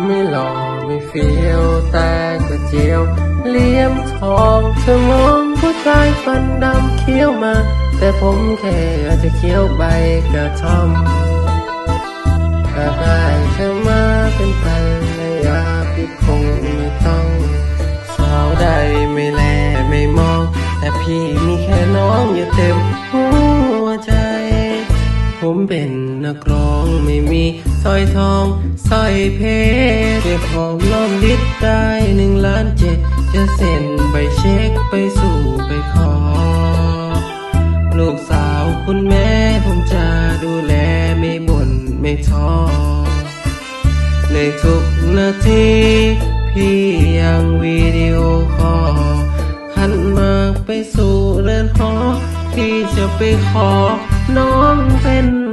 ไม่หล่อไม่เฟี้ยวแต่ก็เจียวเลี้ยมทองสมองผู้ชายฟันดำเคี้ยวมา แต่ผมแค่อากจะเคี้ยวใบกระท่อมถ้าได้เธอมาเป็นภรรยาพี่คงไม่ต้อง สาวใดไม่แลไม่มอง แต่พี่มีแค่น้องอยู่เต็ม ผมเป็นนักร้องไม่มีสร้อยทองสร้อยเพชรเก็บหอมรอมริดได้หนึ่งล้านเจ็ดจะเซ็นไปเช็คไปสู่ไปขอ ลูกสาวคุณแม่ผมจะดูแลไม่บ่นไม่ท้อในทุกนาทีพี่ยังวิดีโอคอลหันมาไปสู่เรือนหอพี่จะไปขอ น้องเป็น